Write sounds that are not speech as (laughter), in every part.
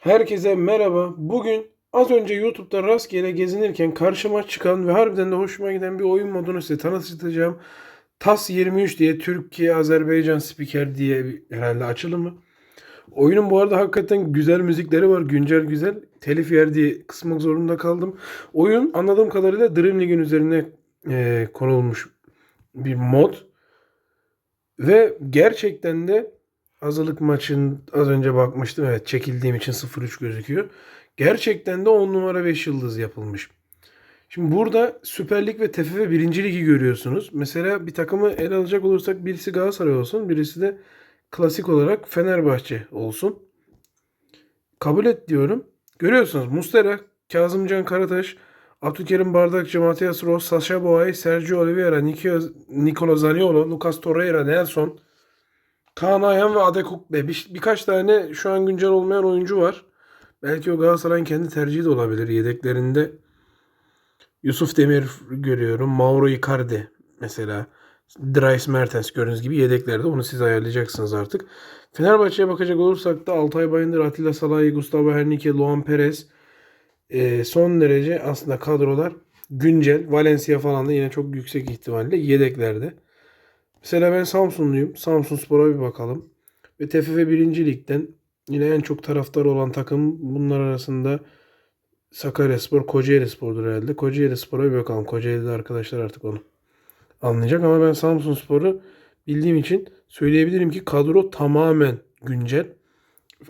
Herkese merhaba. Bugün az önce YouTube'da rastgele gezinirken karşıma çıkan ve harbiden de hoşuma giden bir oyun modunu size tanıtacağım. TAS 23 diye Türkiye Azerbaycan Spiker diye herhalde açılımı. Oyunun bu arada hakikaten güzel müzikleri var. Güncel güzel. Telif yer diye kısmak zorunda kaldım. Oyun anladığım kadarıyla Dream League'in üzerine e, konulmuş bir mod. Ve gerçekten de hazırlık maçın az önce bakmıştım. Evet çekildiğim için 0-3 gözüküyor. Gerçekten de 10 numara 5 yıldız yapılmış. Şimdi burada Süper Lig ve TFF 1. Ligi görüyorsunuz. Mesela bir takımı ele alacak olursak birisi Galatasaray olsun. Birisi de klasik olarak Fenerbahçe olsun. Kabul et diyorum. Görüyorsunuz Mustera, Kazımcan Karataş, Abdülkerim Bardakçı, Matias Ross, Sasha Boay, Sergio Oliveira, Nico- Nicolo Zaniolo, Lucas Torreira, Nelson, Kaan ve Adekukbe. Bir, birkaç tane şu an güncel olmayan oyuncu var. Belki o Galatasaray'ın kendi tercihi de olabilir. Yedeklerinde Yusuf Demir görüyorum. Mauro Icardi mesela. Dries Mertens gördüğünüz gibi yedeklerde. Onu siz ayarlayacaksınız artık. Fenerbahçe'ye bakacak olursak da Altay Bayındır, Atilla Salahi, Gustavo Henrique, Luan Perez. Ee, son derece aslında kadrolar güncel. Valencia falan da yine çok yüksek ihtimalle yedeklerde. Mesela ben Samsunluyum. Samsun Spor'a bir bakalım. Ve TFF 1. Lig'den yine en çok taraftar olan takım bunlar arasında Sakaryaspor, Kocaeli Spor'dur herhalde. Kocaeli Spor'a bir bakalım. Kocaeli'de arkadaşlar artık onu anlayacak ama ben Samsun Spor'u bildiğim için söyleyebilirim ki kadro tamamen güncel.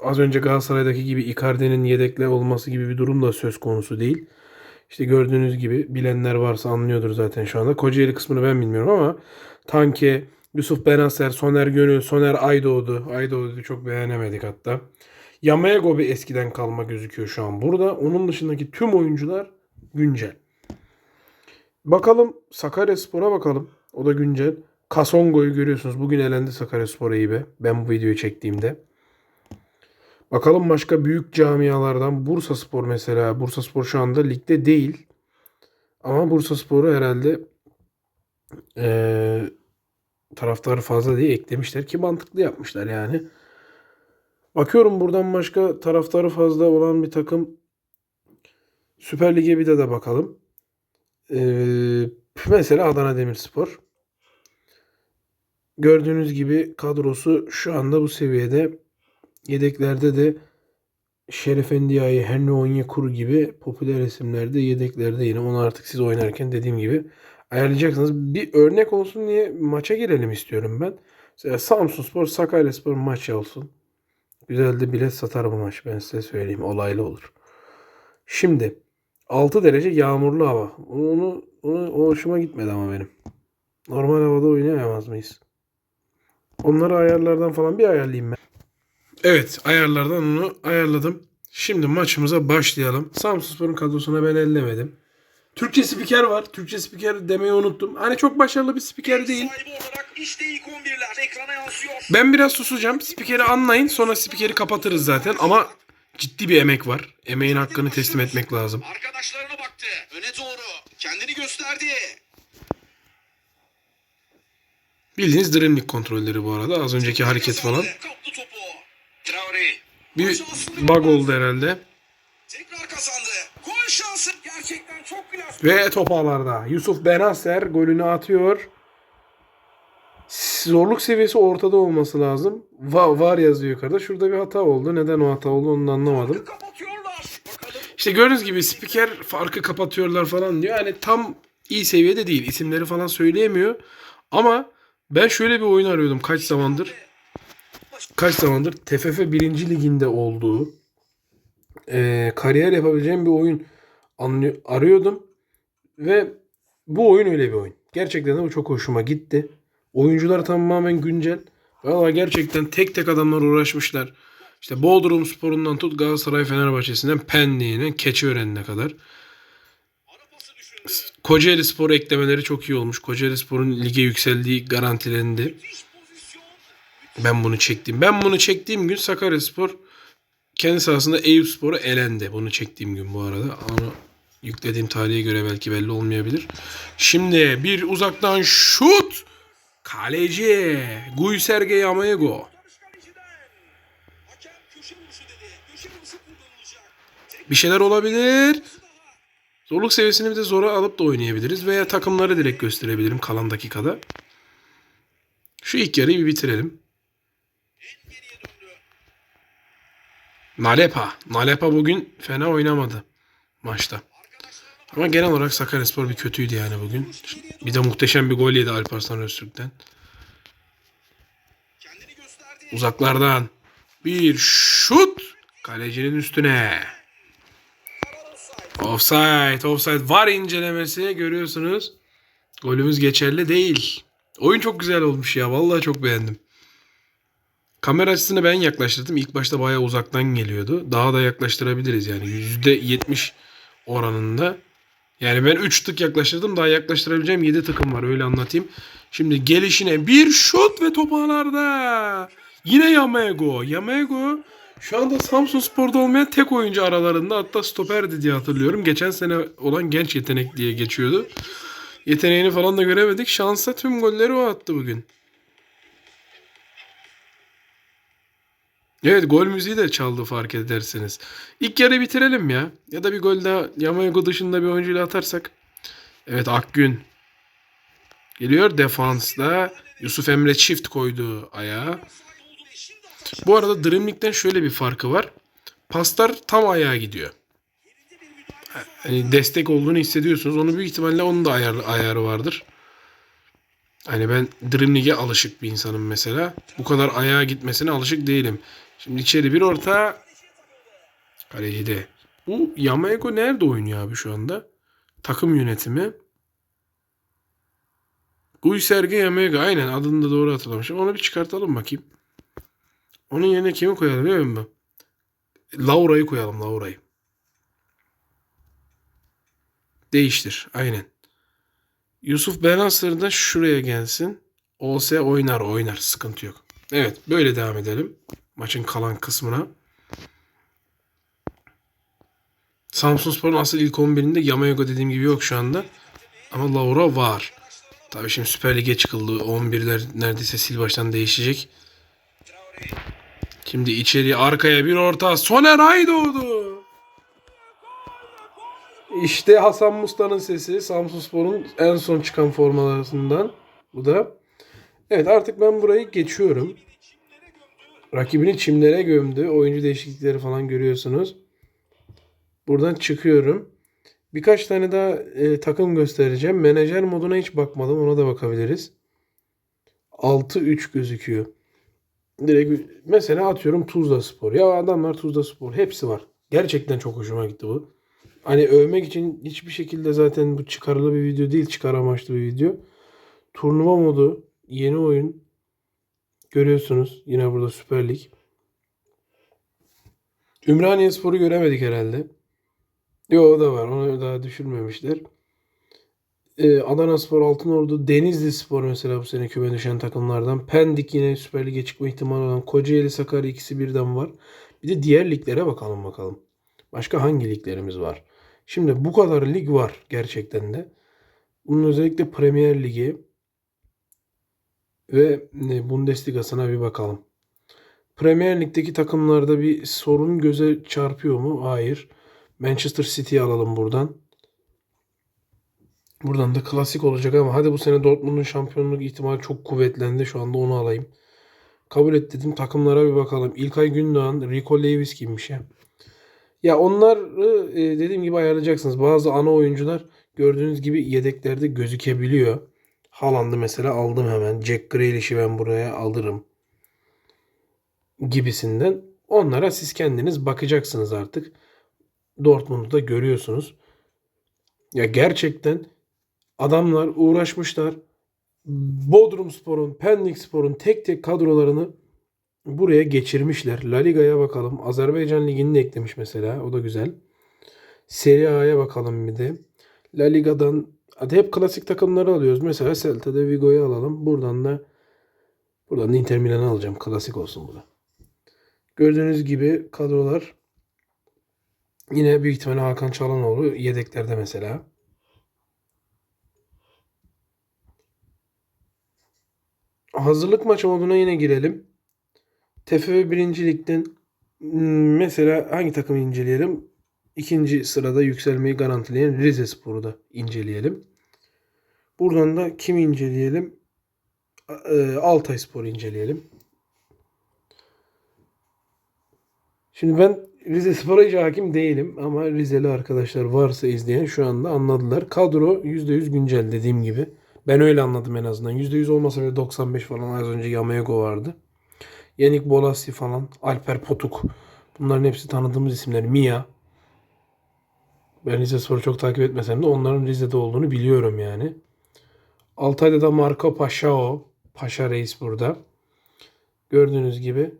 Az önce Galatasaray'daki gibi Icardi'nin yedekle olması gibi bir durum da söz konusu değil. İşte gördüğünüz gibi bilenler varsa anlıyordur zaten şu anda. Kocaeli kısmını ben bilmiyorum ama Tanke, Yusuf Benaser, Soner Gönül, Soner Aydoğdu. Aydoğdu'yu çok beğenemedik hatta. Yamayago bir eskiden kalma gözüküyor şu an burada. Onun dışındaki tüm oyuncular güncel. Bakalım Sakaryaspor'a bakalım. O da güncel. Kasongo'yu görüyorsunuz. Bugün elendi Sakaryaspor be. Ben bu videoyu çektiğimde. Bakalım başka büyük camialardan Bursa Spor mesela. Bursa Spor şu anda ligde değil. Ama Bursa Spor'u herhalde eee taraftarı fazla diye eklemişler ki mantıklı yapmışlar yani. Bakıyorum buradan başka taraftarı fazla olan bir takım Süper Lig'e bir de de bakalım. Ee, mesela Adana Demirspor. Gördüğünüz gibi kadrosu şu anda bu seviyede. Yedeklerde de Şeref Endiaye, Henry Onyekuru gibi popüler isimlerde yedeklerde yine onu artık siz oynarken dediğim gibi ayarlayacaksınız. Bir örnek olsun diye maça girelim istiyorum ben. Mesela Samsunspor, Sakaryaspor maçı olsun. Güzel de bilet satar bu maç ben size söyleyeyim. Olaylı olur. Şimdi 6 derece yağmurlu hava. Onu, onu o hoşuma gitmedi ama benim. Normal havada oynayamaz mıyız? Onları ayarlardan falan bir ayarlayayım ben. Evet ayarlardan onu ayarladım. Şimdi maçımıza başlayalım. Samsunspor'un kadrosuna ben ellemedim. Türkçe spiker var. Türkçe spiker demeyi unuttum. Hani çok başarılı bir spiker değil. İşte ilk 11'ler ekrana yansıyor. Ben biraz susacağım. Spikeri anlayın. Sonra spikeri kapatırız zaten. Ama ciddi bir emek var. Emeğin hakkını teslim etmek lazım. Arkadaşlarına baktı. Öne doğru. Kendini gösterdi. Bildiğiniz League kontrolleri bu arada. Az önceki hareket falan. Bir bug oldu herhalde. Tekrar Ve top ağlarda. Yusuf Benaser golünü atıyor. Zorluk seviyesi ortada olması lazım. Va var yazıyor yukarıda. Şurada bir hata oldu. Neden o hata oldu onu da anlamadım. İşte gördüğünüz gibi spiker farkı kapatıyorlar falan diyor. Yani tam iyi seviyede değil. İsimleri falan söyleyemiyor. Ama ben şöyle bir oyun arıyordum kaç zamandır. Kaç zamandır TFF 1. liginde olduğu eee, kariyer yapabileceğim bir oyun arıyordum. Ve bu oyun öyle bir oyun. Gerçekten de bu çok hoşuma gitti. Oyuncular tamamen güncel. Valla gerçekten tek tek adamlar uğraşmışlar. İşte Bodrum Spor'undan tut Galatasaray Fenerbahçe'sinden Pendik'ine Keçiören'ine kadar. Kocaeli Spor eklemeleri çok iyi olmuş. Kocaeli Spor'un lige yükseldiği garantilendi. Ben bunu çektim. Ben bunu çektiğim gün Sakaryaspor kendi sahasında Eyüp Spor'a elendi. Bunu çektiğim gün bu arada. Onu yüklediğim tarihe göre belki belli olmayabilir. Şimdi bir uzaktan şut. Kaleci Guy Sergey Amego. Bir şeyler olabilir. Zorluk seviyesini bir de zora alıp da oynayabiliriz. Veya takımları direkt gösterebilirim kalan dakikada. Şu ilk yarıyı bir bitirelim. Nalepa. Nalepa bugün fena oynamadı maçta. Ama genel olarak Sakaryaspor bir kötüydü yani bugün. Bir de muhteşem bir gol yedi Alparslan Öztürk'ten. Uzaklardan bir şut. Kalecinin üstüne. Offside, offside var incelemesi görüyorsunuz. Golümüz geçerli değil. Oyun çok güzel olmuş ya. Vallahi çok beğendim. Kamera açısını ben yaklaştırdım. İlk başta bayağı uzaktan geliyordu. Daha da yaklaştırabiliriz yani. %70 oranında. Yani ben 3 tık yaklaştırdım. Daha yaklaştırabileceğim 7 tıkım var. Öyle anlatayım. Şimdi gelişine bir şut ve top ağlarda. Yine Yamego. Yamego şu anda Samsun Spor'da olmayan tek oyuncu aralarında. Hatta stoperdi diye hatırlıyorum. Geçen sene olan genç yetenek diye geçiyordu. Yeteneğini falan da göremedik. Şansa tüm golleri o attı bugün. Evet gol müziği de çaldı fark ederseniz. İlk yarı bitirelim ya. Ya da bir gol daha Yamayago dışında bir oyuncuyla atarsak. Evet Akgün. Geliyor defansta. Yusuf Emre çift koydu ayağa. Bu arada Dreamlik'ten şöyle bir farkı var. Paslar tam ayağa gidiyor. Hani destek olduğunu hissediyorsunuz. Onu büyük ihtimalle onun da ayar, ayarı vardır. Hani ben Dream League'e alışık bir insanım mesela. Bu kadar ayağa gitmesine alışık değilim. Şimdi içeri bir orta. Kaleci de. Bu Yamaeko nerede oynuyor abi şu anda? Takım yönetimi. Guy Serge Yamaeko. Aynen adını da doğru hatırlamışım. Onu bir çıkartalım bakayım. Onun yerine kimi koyalım biliyor musun? Laura'yı koyalım Laura'yı. Değiştir. Aynen. Yusuf Benasır da şuraya gelsin. Olsa oynar oynar. Sıkıntı yok. Evet böyle devam edelim. Maçın kalan kısmına. Samsunspor'un asıl ilk 11'inde Yamayago dediğim gibi yok şu anda. Ama Laura var. Tabii şimdi Süper Lig'e çıkıldı. 11'ler neredeyse sil baştan değişecek. Şimdi içeriye arkaya bir orta. Soner Aydoğdu. İşte Hasan Musta'nın sesi. Samsunspor'un en son çıkan formalarından. Bu da. Evet artık ben burayı geçiyorum. Rakibini çimlere gömdü. Oyuncu değişiklikleri falan görüyorsunuz. Buradan çıkıyorum. Birkaç tane daha e, takım göstereceğim. Menajer moduna hiç bakmadım. Ona da bakabiliriz. 6-3 gözüküyor. Direkt mesela atıyorum Tuzla Spor. Ya adamlar Tuzla Spor. Hepsi var. Gerçekten çok hoşuma gitti bu. Hani övmek için hiçbir şekilde zaten bu çıkarılı bir video değil. Çıkar amaçlı bir video. Turnuva modu. Yeni oyun. Görüyorsunuz. Yine burada Süper Lig. Ümraniye Spor'u göremedik herhalde. Yo o da var. Onu daha düşürmemişler. Ee, Adana Spor, Altınordu, Denizli Spor mesela bu sene küme düşen takımlardan. Pendik yine Süper Lig'e çıkma ihtimali olan. Kocaeli, Sakarya ikisi birden var. Bir de diğer liglere bakalım bakalım. Başka hangi liglerimiz var? Şimdi bu kadar lig var gerçekten de. Bunun özellikle Premier Ligi ve e, Bundesliga'sına bir bakalım. Premier Lig'deki takımlarda bir sorun göze çarpıyor mu? Hayır. Manchester City'yi alalım buradan. Buradan da klasik olacak ama hadi bu sene Dortmund'un şampiyonluk ihtimali çok kuvvetlendi. Şu anda onu alayım. Kabul et dedim. Takımlara bir bakalım. İlkay Gündoğan, Rico Lewis kimmiş ya. Ya onları e, dediğim gibi ayarlayacaksınız. Bazı ana oyuncular gördüğünüz gibi yedeklerde gözükebiliyor. Haaland'ı mesela aldım hemen. Jack Grealish'i ben buraya alırım. Gibisinden. Onlara siz kendiniz bakacaksınız artık. Dortmund'u da görüyorsunuz. Ya gerçekten adamlar uğraşmışlar. Bodrum Spor'un, Pendik Spor'un tek tek kadrolarını buraya geçirmişler. La Liga'ya bakalım. Azerbaycan Ligi'ni de eklemiş mesela. O da güzel. Serie A'ya bakalım bir de. La Liga'dan hadi hep klasik takımları alıyoruz. Mesela Celta de Vigo'yu alalım. Buradan da buradan da Inter Milan'ı alacağım. Klasik olsun bu da. Gördüğünüz gibi kadrolar yine büyük ihtimalle Hakan Çalhanoğlu yedeklerde mesela. Hazırlık maçı moduna yine girelim. TFF 1. Lig'den Hmm, Mesela hangi takımı inceleyelim? İkinci sırada yükselmeyi garantileyen Rize Spor'u da inceleyelim. Buradan da kimi inceleyelim? E, Altay Spor'u inceleyelim. Şimdi ben Rize Spor'a hiç hakim değilim ama Rizeli arkadaşlar varsa izleyen şu anda anladılar. Kadro %100 güncel dediğim gibi. Ben öyle anladım en azından. %100 olmasa bile 95 falan az önce Yamayago vardı. Yenik Bolassi falan, Alper Potuk. Bunların hepsi tanıdığımız isimler. Mia. Ben Rize Spor'u çok takip etmesem de onların Rize'de olduğunu biliyorum yani. Altay'da da Marco Paşao. Paşa Reis burada. Gördüğünüz gibi.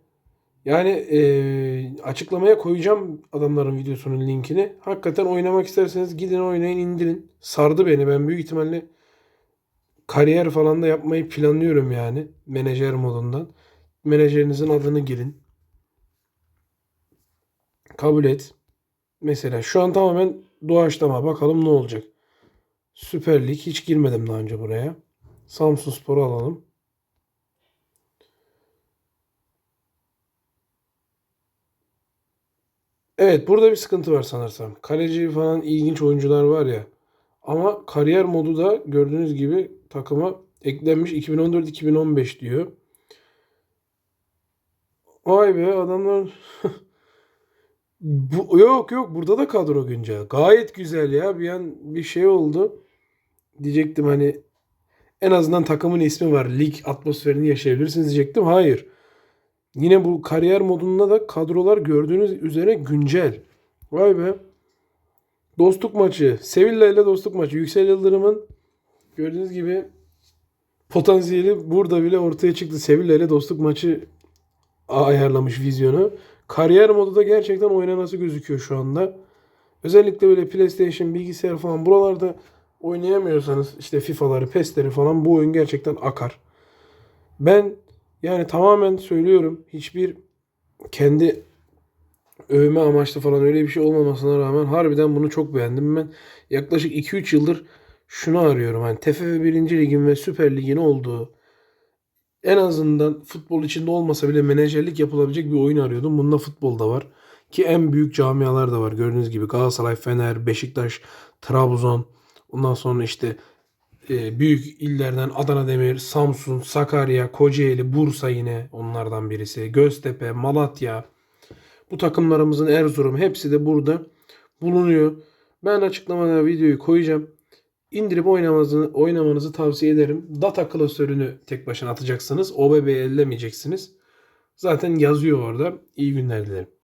Yani eee, açıklamaya koyacağım adamların videosunun linkini. Hakikaten oynamak isterseniz gidin oynayın indirin. Sardı beni. Ben büyük ihtimalle kariyer falan da yapmayı planlıyorum yani. Menajer modundan. Menajerinizin adını girin. Kabul et. Mesela şu an tamamen doğaçlama. Bakalım ne olacak. Süper Lig. Hiç girmedim daha önce buraya. Samsun Spor'u alalım. Evet burada bir sıkıntı var sanırsam. Kaleci falan ilginç oyuncular var ya. Ama kariyer modu da gördüğünüz gibi takıma eklenmiş 2014-2015 diyor. Vay be adamlar (laughs) Bu, yok yok burada da kadro güncel. Gayet güzel ya. Bir an bir şey oldu. Diyecektim hani en azından takımın ismi var. Lig atmosferini yaşayabilirsiniz diyecektim. Hayır. Yine bu kariyer modunda da kadrolar gördüğünüz üzere güncel. Vay be. Dostluk maçı. Sevilla ile dostluk maçı. Yüksel Yıldırım'ın gördüğünüz gibi potansiyeli burada bile ortaya çıktı. Sevilla ile dostluk maçı ayarlamış vizyonu. Kariyer modu da gerçekten oynanası gözüküyor şu anda. Özellikle böyle PlayStation, bilgisayar falan buralarda oynayamıyorsanız işte FIFA'ları, PES'leri falan bu oyun gerçekten akar. Ben yani tamamen söylüyorum hiçbir kendi övme amaçlı falan öyle bir şey olmamasına rağmen harbiden bunu çok beğendim. Ben yaklaşık 2-3 yıldır şunu arıyorum. Hani TFF 1. Lig'in ve Süper Lig'in olduğu en azından futbol içinde olmasa bile menajerlik yapılabilecek bir oyun arıyordum. Bunda futbol da var. Ki en büyük camialar da var. Gördüğünüz gibi Galatasaray, Fener, Beşiktaş, Trabzon. Ondan sonra işte e, büyük illerden Adana Demir, Samsun, Sakarya, Kocaeli, Bursa yine onlardan birisi. Göztepe, Malatya. Bu takımlarımızın Erzurum hepsi de burada bulunuyor. Ben açıklamada videoyu koyacağım. İndirip oynamanızı, oynamanızı tavsiye ederim. Data klasörünü tek başına atacaksınız. OBB'yi ellemeyeceksiniz. Zaten yazıyor orada. İyi günler dilerim.